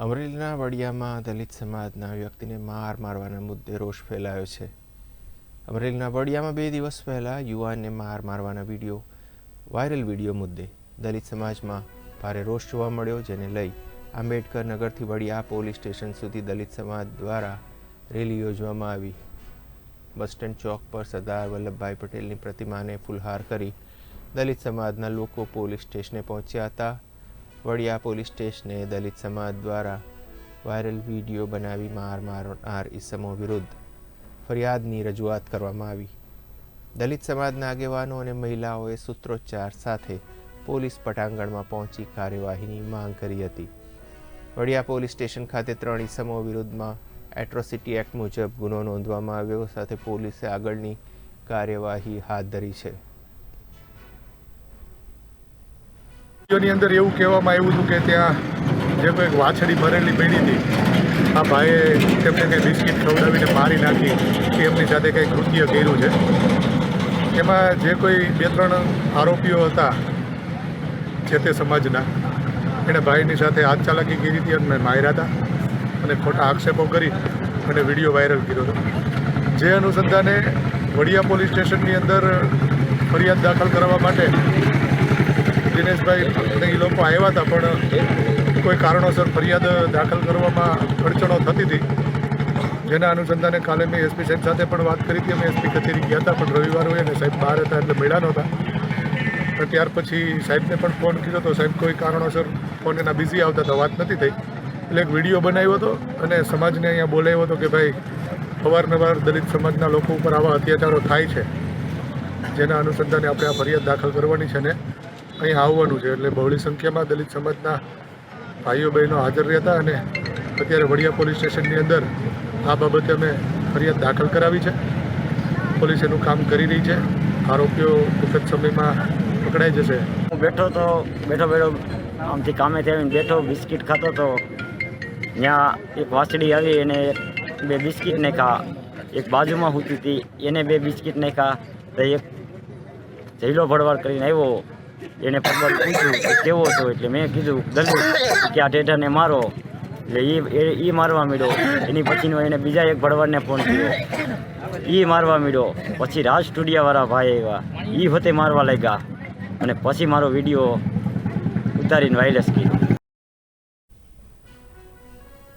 અમરેલીના વડિયામાં દલિત સમાજના વ્યક્તિને માર મારવાના મુદ્દે રોષ ફેલાયો છે. અમરેલીના વડિયામાં બે દિવસ પહેલાં યુવાનને માર મારવાના વીડિયો, વાયરલ વીડિયો મુદ્દે દલિત સમાજમાં ભારે રોષ જોવા મળ્યો, જેને લઈ આંબેડકર નગરથી વડિયા પોલીસ સ્ટેશન સુધી દલિત સમાજ દ્વારા રેલી યોજવામાં આવી. બસ સ્ટેન્ડ ચોક પર સરદાર વલ્લભભાઈ પટેલની પ્રતિમાને ફુલહાર કરી દલિત સમાજના લોકો પોલીસ સ્ટેશને પહોંચ્યા હતા. વડિયા પોલીસ સ્ટેશને દલિત સમાજ દ્વારા વાયરલ વીડિયો બનાવી માર મારનાર ઈસમો વિરુદ્ધ ફરિયાદની રજૂઆત કરવામાં આવી. દલિત સમાજના આગેવાનો અને મહિલાઓએ સૂત્રોચ્ચાર સાથે પોલીસ પટાંગણમાં પહોંચી કાર્યવાહીની માંગ કરી હતી. વડિયા પોલીસ સ્ટેશન ખાતે ત્રણ ઈસમો વિરુદ્ધમાં એટ્રોસિટી એક્ટ મુજબ ગુનો નોંધવામાં આવ્યો, સાથે પોલીસે આગળની કાર્યવાહી હાથ ધરી છે. વિડીયોની અંદર એવું કહેવામાં આવ્યું હતું કે ત્યાં જે કોઈ વાછડી ભરેલી પડી હતી, આ ભાઈએ તેમને કંઈ બિસ્કિટ ખવડાવીને મારી નાખી કે એમની સાથે કંઈ કૃત્ય કર્યું છે. એમાં જે કોઈ બે ત્રણ આરોપીઓ હતા જે તે સમાજના એણે ભાઈની સાથે હાથ ચાલાકી કરી હતી અને માર્યા હતા અને ખોટા આક્ષેપો કરી અને વીડિયો વાયરલ કર્યો હતો. જે અનુસંધાને વડિયા પોલીસ સ્ટેશનની અંદર ફરિયાદ દાખલ કરવા માટે દિનેશભાઈ અને એ લોકો આવ્યા હતા, પણ કોઈ કારણોસર ફરિયાદ દાખલ કરવામાં અડચણો થતી હતી. જેના અનુસંધાને કાલે મેં એસપી સાહેબ સાથે પણ વાત કરી હતી. અમે એસપી કચેરી ગયા હતા, પણ રવિવાર હોય અને સાહેબ બહાર હતા એટલે મળ્યા નહોતા. પણ ત્યાર પછી સાહેબને પણ ફોન કર્યો હતો સાહેબ કોઈ કારણોસર ફોન એના બિઝી આવતા હતા, વાત નથી થઈ. એટલે એક વીડિયો બનાવ્યો હતો અને સમાજને અહીંયા બોલાવ્યો હતો કે ભાઈ, અવારનવાર દલિત સમાજના લોકો ઉપર આવા અત્યાચારો થાય છે. જેના અનુસંધાને આપણે આ ફરિયાદ દાખલ કરવાની છે ને અહીં આવવાનું છે એટલે બહોળી સંખ્યામાં દલિત સમાજના ભાઈઓ બહેનો હાજર રહેતા અને અત્યારે વડિયા પોલીસ સ્ટેશનની અંદર આ બાબતે અમે ફરિયાદ દાખલ કરાવી છે. પોલીસ એનું કામ કરી રહી છે. આરોપીઓ ટૂંક સમયમાં પકડાઈ જશે. હું બેઠો તો બેઠો બેઠો આમથી કામેથી આવીને બેઠો, બિસ્કિટ ખાતો તો ત્યાં એક વાછડી આવી એને બે બિસ્કિટ નાખ્યા. એક બાજુમાં સૂતી હતી, એને બે બિસ્કિટ નાખ્યા. તો એક જૈલો ભડવાર કરીને આવ્યો. એને ભગવાન પૂછ્યું કે કેવો છો એટલે મેં કીધું દલિત કે આ ટેઢાને મારો. એટલે એ એ મારવા મળ્યો એની પછીનો એને બીજા એક ભડવારને ફોન કર્યો. એ મારવા મળ્યો પછી રાજ સ્ટુડિયાવાળા ભાઈ આવ્યા. એ વખતે મારવા લાગ્યા. અને પછી મારો વીડિયો ઉતારીને વાયરસ કર્યો.